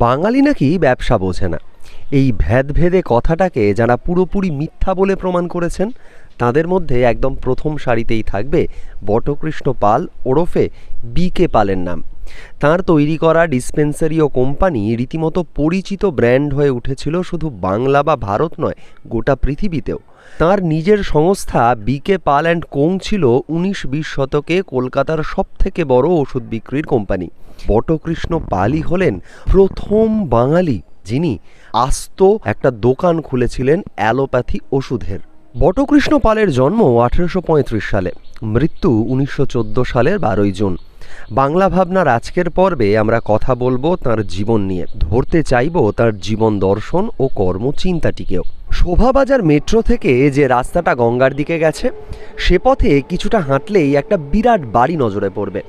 বাঙালি নাকি ব্যবসা বোঝে না। এই ভেদভেদে কথাটাকে যারা পুরোপুরি মিথ্যা বলে প্রমাণ করেছেন, তাদের মধ্যে একদম প্রথম সারিতেই থাকবে বটকৃষ্ণ পাল ওরফে বি কে পালের নাম। তার তৈরি করা ডিসপেন্সারি ও কোম্পানি রীতিমতো পরিচিত ব্র্যান্ড হয়ে উঠেছিল শুধু বাংলা বা ভারত নয়, গোটা পৃথিবীতেও। তার নিজের সংস্থা বিকে পাল অ্যান্ড কোং ছিল উনিশ বিশ শতকে কলকাতার সবথেকে বড় ওষুধ বিক্রির কোম্পানি। বটকৃষ্ণ পালই হলেন প্রথম বাঙালি যিনি আস্ত একটা দোকান খুলেছিলেন অ্যালোপ্যাথি ওষুধের। বটকৃষ্ণ পালের জন্ম আঠেরোশো পঁয়ত্রিশ সালে, মৃত্যু উনিশশো চোদ্দ সালের বারোই জুন। বাংলা ভাবনার আজকের পর্বে আমরা কথা বলব তার জীবন নিয়ে, ধরতে চাইব তার জীবন দর্শন ও কর্মচিন্তাটিকেও। শোভাবাজার মেট্রো থেকে যে রাস্তাটা গঙ্গার দিকে গেছে, সে পথে কিছুটা হাঁটলেই একটা বিরাট বাড়ি নজরে পড়বে।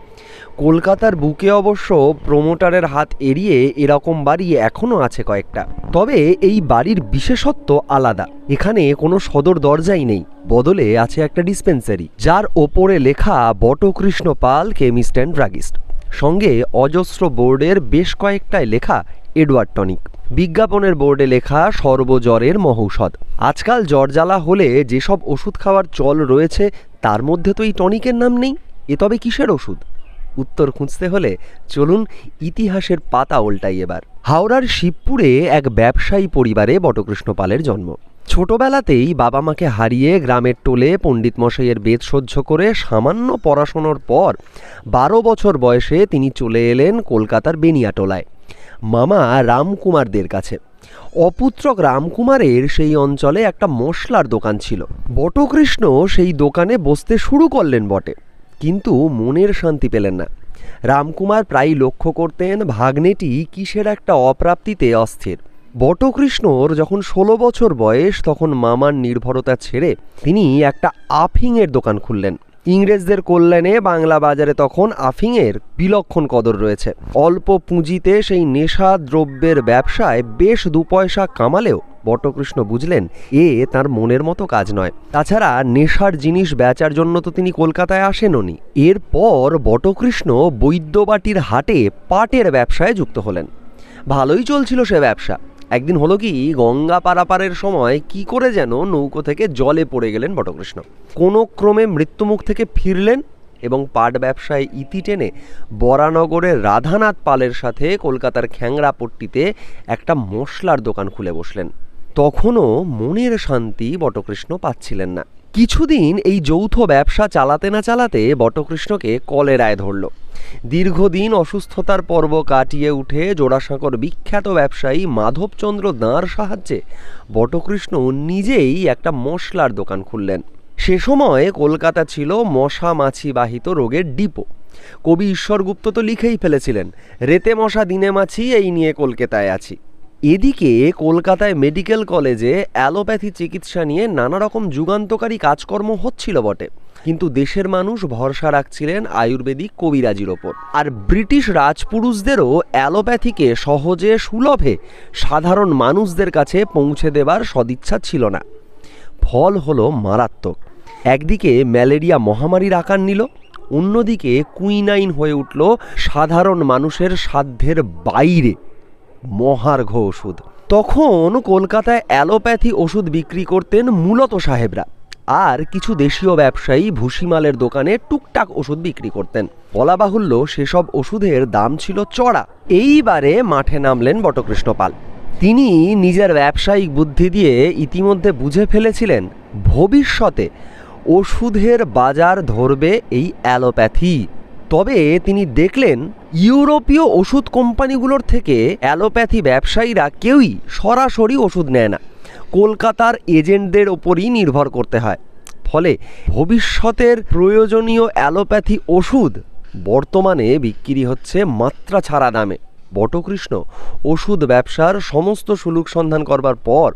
কলকাতার বুকে অবশ্য প্রমোটারের হাত এড়িয়ে এরকম বাড়ি এখনও আছে কয়েকটা। তবে এই বাড়ির বিশেষত্ব আলাদা। এখানে কোনো সদর দরজাই নেই। বদলে আছে একটা ডিসপেন্সারি, যার ওপরে লেখা Batakrishna Pal, chemist and druggist. সঙ্গে অজস্র বোর্ডের বেশ কয়েকটায় লেখা এডওয়ার্ড টনিক। বিজ্ঞাপনের বোর্ডে লেখা সর্বজ্বরের মহৌষধ। আজকাল জ্বর জ্বালা হলে যেসব ওষুধ খাওয়ার চল রয়েছে, তার মধ্যে তো এই টনিকের নাম নেই। এ তবে কিসের ওষুধ? উত্তর খুঁজতে হলে চলুন ইতিহাসের পাতা ওল্টাই এবার। হাওড়ার শিবপুরে এক ব্যবসায়ী পরিবারে বটকৃষ্ণ পালের জন্ম। ছোটবেলাতেই বাবা মাকে হারিয়ে গ্রামের টোলে পণ্ডিত মশাইয়ের বেদ সহ্য করে সামান্য পড়াশোনার পর বারো বছর বয়সে তিনি চলে এলেন কলকাতার বেনিয়াটোলায়। মামা রামকুমারদের কাছে। অপুত্রক রামকুমারের সেই অঞ্চলে একটা মশলার দোকান ছিল। বটকৃষ্ণ সেই দোকানে বসতে শুরু করলেন বটে। কিন্তু মনের শান্তি পেলেন না। রামকুমার প্রায়ই লক্ষ্য করতেন ভাগ্নেটি কিসের একটা অপ্রাপ্তিতে অস্থির। বটকৃষ্ণর যখন ষোলো বছর বয়স, তখন মামার নির্ভরতা ছেড়ে তিনি একটা আফিংয়ের দোকান খুললেন। ইংরেজদের কল্যাণে বাংলা বাজারে তখন আফিংয়ের বিলক্ষণ কদর রয়েছে। অল্প পুঁজিতে সেই নেশা দ্রব্যের ব্যবসায় বেশ দু পয়সা কামালেও বটকৃষ্ণ বুঝলেন, এ তার মনের মতো কাজ নয়। তাছাড়া নেশার জিনিস বেচার জন্য তো তিনি কলকাতায় আসেননি। এরপর বটকৃষ্ণ বৈদ্যবাটির হাটে পাটের ব্যবসায় যুক্ত হলেন। ভালোই চলছিল সে ব্যবসা। একদিন হলো কি, গঙ্গা পারাপারের সময় কি করে যেন নৌকো থেকে জলে পড়ে গেলেন বটকৃষ্ণ। কোনো ক্রমে মৃত্যুমুখ থেকে ফিরলেন এবং পাট ব্যবসায় ইতি টেনে বরানগরের রাধানাথ পালের সাথে কলকাতার খ্যাংরাপট্টিতে একটা মশলার দোকান খুলে বসলেন। তখনও মনের শান্তি বটকৃষ্ণ পাচ্ছিলেন না। কিছুদিন এই যৌথ ব্যবসা চালাতে না চালাতে বটকৃষ্ণকে কলেরায় ধরল। দীর্ঘদিন অসুস্থতার পর্ব কাটিয়ে উঠে জোড়াসাঁকর বিখ্যাত ব্যবসায়ী মাধবচন্দ্র দাঁড় সাহায্যে বটকৃষ্ণ নিজেই একটা মশলার দোকান খুললেন। সে সময় কলকাতা ছিল মশা মাছি বাহিত রোগের ডিপো। কবি ঈশ্বরগুপ্ত তো লিখেই ফেলেছিলেন, রেতে মশা, দিনে মাছি, এই নিয়ে কলকাতায় আছি। এদিকে কলকাতায় মেডিকেল কলেজে অ্যালোপ্যাথি চিকিৎসা নিয়ে নানা রকম যুগান্তকারী কাজকর্ম হচ্ছিল বটে। কিন্তু দেশের মানুষ ভরসা রাখছিলেন আয়ুর্বেদিক কবিরাজির ওপর। আর ব্রিটিশ রাজপুরুষদেরও অ্যালোপ্যাথিকে সহজে সুলভে সাধারণ মানুষদের কাছে পৌঁছে দেবার সদিচ্ছা ছিল না। ফল হলো মারাত্মক। একদিকে ম্যালেরিয়া মহামারীর আকার নিল, অন্যদিকে কুইনাইন হয়ে উঠল সাধারণ মানুষের সাধ্যের বাইরে। মহার্ঘ ওষুধ। তখন কলকাতায় অ্যালোপ্যাথি ওষুধ বিক্রি করতেন মূলত সাহেবরা। আর কিছু দেশীয় ব্যবসায়ী ভুসিমালের দোকানে টুকটাক ওষুধ বিক্রি করতেন। বলা বাহুল্য সেসব ওষুধের দাম ছিল চড়া। এইবারে মাঠে নামলেন বটকৃষ্ণ পাল। তিনি নিজের ব্যবসায়িক বুদ্ধি দিয়ে ইতিমধ্যে বুঝে ফেলেছিলেন, ভবিষ্যতে ওষুধের বাজার ধরবে এই অ্যালোপ্যাথি। তবে তিনি দেখলেন, ইউরোপীয় ওষুধ কোম্পানিগুলোর থেকে অ্যালোপ্যাথি ব্যবসায়ীরা কেউই সরাসরি ওষুধ নেয় না। কলকাতার এজেন্টদের ওপরই নির্ভর করতে হয়। ফলে ভবিষ্যতের প্রয়োজনীয় অ্যালোপ্যাথি ওষুধ বর্তমানে বিক্রি হচ্ছে মাত্রা ছাড়া দামে। বটকৃষ্ণ, ওষুধ ব্যবসার সমস্ত সুলুক সন্ধান করবার পর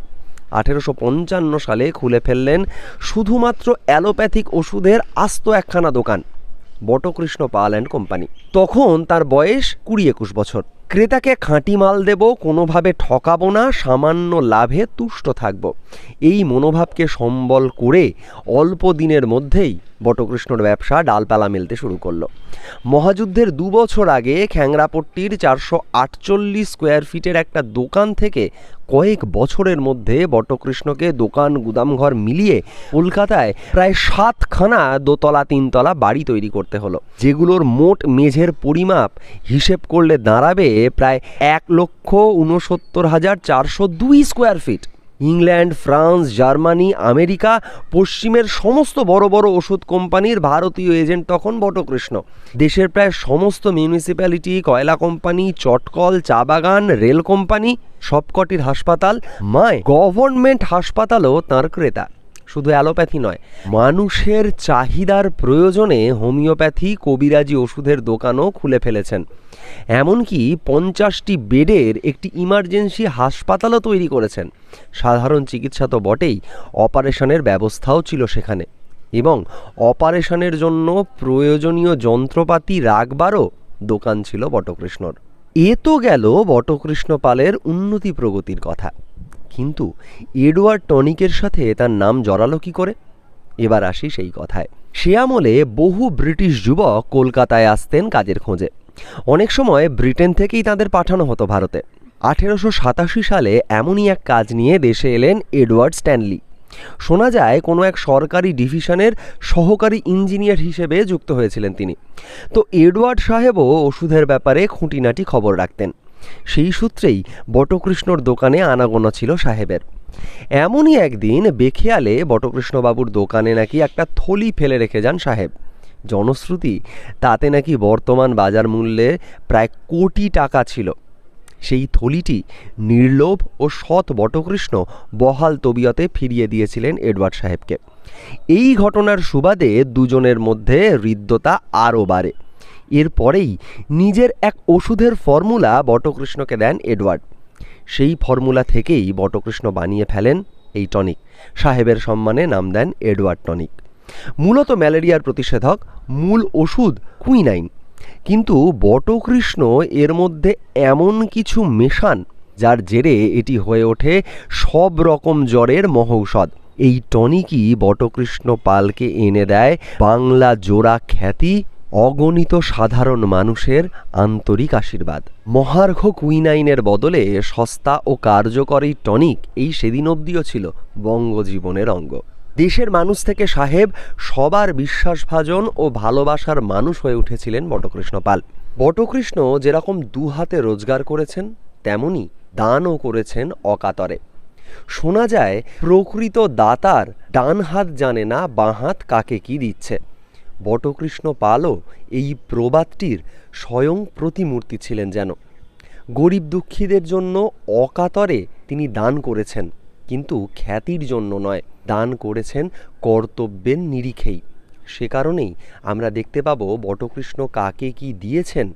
আঠেরোশো পঞ্চান্ন সালে খুলে ফেললেন শুধুমাত্র অ্যালোপ্যাথিক ওষুধের আস্ত একখানা দোকান। Batakrishna Pal and company. তখন তার বয়স কুড়ি একুশ বছর। ক্রেতাকে খাঁটি মাল দেব, কোনোভাবে ঠকাবো না, সামান্য লাভে তুষ্ট থাকব। এই মনোভাবকে সম্বল করে অল্প দিনের মধ্যেই বটকৃষ্ণর ব্যবসা ডালপালা মেলতে শুরু করল। মহাযুদ্ধের দু বছর আগে খ্যাংরাপট্টির চারশো আটচল্লিশ স্কোয়ার ফিটের একটা দোকান থেকে কয়েক বছরের মধ্যে বটকৃষ্ণকে দোকান গুদামঘর মিলিয়ে কলকাতায় প্রায় সাতখানা দোতলা, তিনতলা বাড়ি তৈরি করতে হলো। যেগুলোর মোট মেঝের পরিমাপ হিসেব করলে দাঁড়াবে প্রায় এক লক্ষ উনসত্তর হাজার চারশো দুই square feet. England, France, Germany, America, পশ্চিমের সমস্ত বড় বড় ওষুধ কোম্পানির ভারতীয় এজেন্ট তখন বটকৃষ্ণ। দেশের প্রায় সমস্ত মিউনিসিপ্যালিটি, কয়লা কোম্পানি, চটকল, চা বাগান, রেল কোম্পানি, সবকটির হাসপাতাল মায় গভর্নমেন্ট হাসপাতালও তাঁর ক্রেতা। শুধু অ্যালোপ্যাথি নয়, মানুষের চাহিদার প্রয়োজনে হোমিওপ্যাথি, কবিরাজি ওষুধের দোকানও খুলে ফেলেছেন। এমনকি পঞ্চাশটি বেডের একটি ইমার্জেন্সি হাসপাতালও তৈরি করেছেন। সাধারণ চিকিৎসা তো বটেই, অপারেশনের ব্যবস্থাও ছিল সেখানে। এবং অপারেশনের জন্য প্রয়োজনীয় যন্ত্রপাতি রাখবারও দোকান ছিল বটকৃষ্ণর। এ তো গেল বটকৃষ্ণ পালের উন্নতি প্রগতির কথা। কিন্তু এডওয়ার্ড টনিকের সাথে তার নাম জড়ালো কি করে? এবার আসি সেই কথায়। সে আমলে বহু ব্রিটিশ যুবক কলকাতায় আসতেন কাজের খোঁজে। অনেক সময় ব্রিটেন থেকেই তাদের পাঠানো হতো ভারতে। আঠেরোশো সাতাশি সালে এমনই এক কাজ নিয়ে দেশে এলেন এডওয়ার্ড স্ট্যানলি। শোনা যায়, কোনো এক সরকারি ডিভিশনের সহকারী ইঞ্জিনিয়ার হিসেবে যুক্ত হয়েছিলেন তিনি। তো এডওয়ার্ড সাহেবও ওষুধের ব্যাপারে খুঁটিনাটি খবর রাখতেন। সেই সূত্রেই বটকৃষ্ণর দোকানে আনাগোনা ছিল সাহেবের। এমনই একদিন বেখেয়ালে বটকৃষ্ণবাবুর দোকানে নাকি একটা থলি ফেলে রেখে যান সাহেব। জনশ্রুতি, তাতে নাকি বর্তমান বাজার মূল্যে প্রায় কোটি টাকা ছিল। সেই থলিটি নির্লোভ ও সৎ বটকৃষ্ণ বহাল তবিয়তে ফিরিয়ে দিয়েছিলেন এডওয়ার্ড সাহেবকে। এই ঘটনার সুবাদে দুজনের মধ্যে হৃদ্যতা আরও বাড়ে। এরপরেই নিজের এক ওষুধের ফর্মুলা বটকৃষ্ণকে দেন এডওয়ার্ড। সেই ফর্মুলা থেকেই বটকৃষ্ণ বানিয়ে ফেলেন এই টনিক। সাহেবের সম্মানে নাম দেন এডওয়ার্ড টনিক। মূলত ম্যালেরিয়ার প্রতিষেধক, মূল ওষুধ কুইনাইন। কিন্তু বটকৃষ্ণ এর মধ্যে এমন কিছু মেশান যার জেরে এটি হয়ে ওঠে সব রকম জ্বরের মহৌষধ। এই টনিকই বটকৃষ্ণ পালকে এনে দেয় বাংলা জোড়া খ্যাতি অগণিত সাধারণ মানুষের আন্তরিক আশীর্বাদ। মহার্ঘ কুইনাইনের বদলে সস্তা ও কার্যকরী টনিক এই সেদিন অবধিও ছিল বঙ্গজীবনের অঙ্গ। দেশের মানুষ থেকে সাহেব সবার বিশ্বাসভাজন ও ভালোবাসার মানুষ হয়ে উঠেছিলেন বটকৃষ্ণ পাল। বটকৃষ্ণ যেরকম দু হাতে রোজগার করেছেন, তেমনি দানও করেছেন অকাতরে। শোনা যায়, প্রকৃত দাতার ডান হাত জানে না বাঁ হাত কাকে কি দিচ্ছে। বটকৃষ্ণ পালও এই প্রবাদটির স্বয়ং প্রতিমূর্তি ছিলেন যেন। গরিব দুঃখীদের জন্য অকাতরে তিনি দান করেছেন, কিন্তু খ্যাতির জন্য নয়, দান করেছেন কর্তব্যের নিরিখেই। সে কারণেই আমরা দেখতে পাবো বটকৃষ্ণ কাকে কি দিয়েছেন,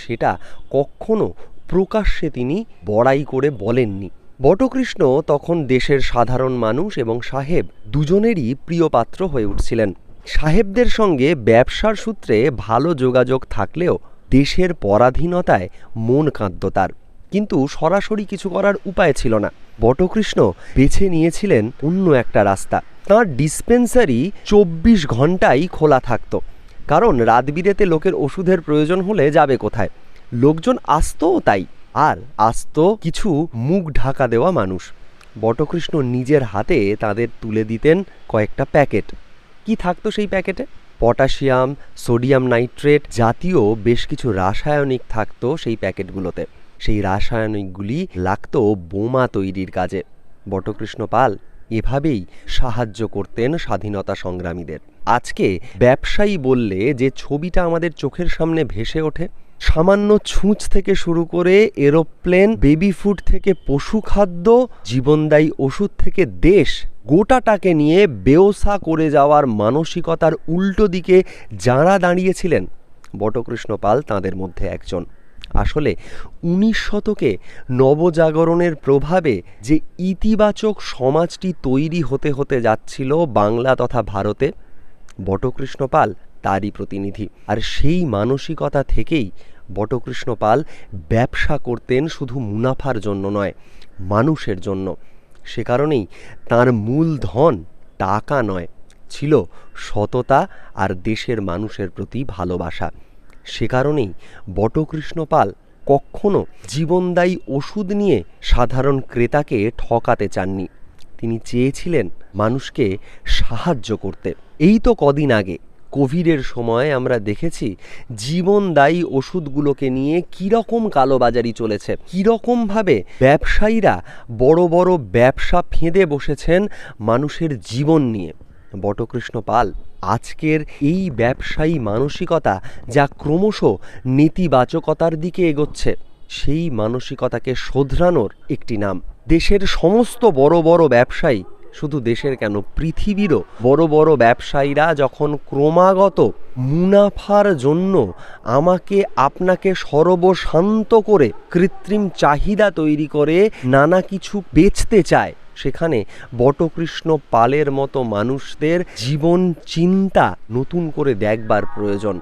সেটা কখনো প্রকাশ্যে তিনি বড়াই করে বলেননি। বটকৃষ্ণ তখন দেশের সাধারণ মানুষ এবং সাহেব দুজনেরই প্রিয় পাত্র হয়ে উঠছিলেন। সাহেবদের সঙ্গে ব্যবসার সূত্রে ভালো যোগাযোগ থাকলেও দেশের পরাধীনতায় মন কাঁদত তার। কিন্তু সরাসরি কিছু করার উপায় ছিল না। বটকৃষ্ণ বেছে নিয়েছিলেন অন্য একটা রাস্তা। তাঁর ডিসপেন্সারি চব্বিশ ঘন্টাই খোলা থাকত। কারণ রাতবিরেতে লোকের ওষুধের প্রয়োজন হলে যাবে কোথায়? লোকজন আসতও তাই। আর আসত কিছু মুখ ঢাকা দেওয়া মানুষ। বটকৃষ্ণ নিজের হাতে তাদের তুলে দিতেন কয়েকটা প্যাকেট। কি থাকতো সেই প্যাকেটে? পটাশিয়াম, সোডিয়াম নাইট্রেট জাতীয় বেশ কিছু রাসায়নিক থাকতো সেই প্যাকেটগুলোতে। সেই রাসায়নিকগুলি লাগতো বোমা তৈরির কাজে। বটকৃষ্ণ পাল এভাবেই সাহায্য করতেন স্বাধীনতা সংগ্রামীদের। আজকে ব্যবসায়ী বললে যে ছবিটা আমাদের চোখের সামনে ভেসে ওঠে। সামান্য ছুঁচ থেকে শুরু করে এরোপ্লেন, বেবি ফুড থেকে পশু খাদ্য জীবনদায়ী ওষুধ থেকে দেশ গোটাটাকে নিয়ে বেওসা করে যাওয়ার মানসিকতার উল্টো দিকে যাঁরা দাঁড়িয়েছিলেন, বটকৃষ্ণ পাল তাঁদের মধ্যে একজন। আসলে উনিশ শতকে নবজাগরণের প্রভাবে যে ইতিবাচক সমাজটি তৈরি হতে হতে যাচ্ছিল বাংলা তথা ভারতে, বটকৃষ্ণ পাল তারই প্রতিনিধি। আর সেই মানসিকতা থেকেই বটকৃষ্ণ পাল ব্যবসা করতেন শুধু মুনাফার জন্য নয়, মানুষের জন্য। সে কারণেই তার মূল ধন টাকা নয়, ছিল সততা আর দেশের মানুষের প্রতি ভালোবাসা। সে কারণেই বটকৃষ্ণ পাল কখনো জীবনদায়ী ওষুধ নিয়ে সাধারণ ক্রেতাকে ঠকাতে চাননি। তিনি চেয়েছিলেন মানুষকে সাহায্য করতে। এই তো কদিন আগে কোভিডের সময় আমরা দেখেছি জীবনদায়ী ওষুধগুলোকে নিয়ে কীরকম কালোবাজারি চলেছে। কীরকমভাবে ব্যবসায়ীরা বড় বড় ব্যবসা ফেঁদে বসেছেন মানুষের জীবন নিয়ে। বটকৃষ্ণ পাল, আজকের এই ব্যবসায়ী মানসিকতা যা ক্রমশ নেতিবাচকতার দিকে এগোচ্ছে, সেই মানসিকতাকে শোধরানোর একটি নাম। দেশের সমস্ত বড় বড় ব্যবসায়ী শুধু দেশের কেন, পৃথিবীরও বড় বড় ব্যবসায়ীরা যখন ক্রমাগত মুনাফার জন্য আমাকে আপনাকে সর্বশান্ত করে কৃত্রিম চাহিদা তৈরি করে নানা কিছু বেচতে চায়, সেখানে বটকৃষ্ণ পালের মতো মানুষদের জীবন চিন্তা নতুন করে দেখবার প্রয়োজন।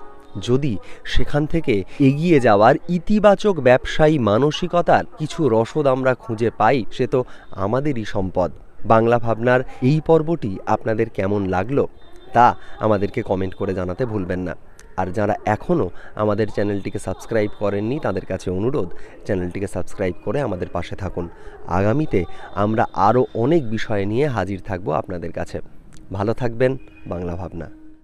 যদি সেখান থেকে এগিয়ে যাওয়ার ইতিবাচক ব্যবসায়ী মানসিকতার কিছু রসদ আমরা খুঁজে পাই, সে তো আমাদেরই সম্পদ। বাংলা ভাবনার এই পর্বটি আপনাদের কেমন লাগল তা আমাদেরকে কমেন্ট করে জানাতে ভুলবেন না। আর যারা এখনও আমাদের চ্যানেলটিকে সাবস্ক্রাইব করেননি, তাদের কাছে অনুরোধ, চ্যানেলটিকে সাবস্ক্রাইব করে আমাদের পাশে থাকুন। আগামীতে আমরা আরও অনেক বিষয় নিয়ে হাজির থাকব আপনাদের কাছে। ভালো থাকবেন, বাংলা ভাবনা।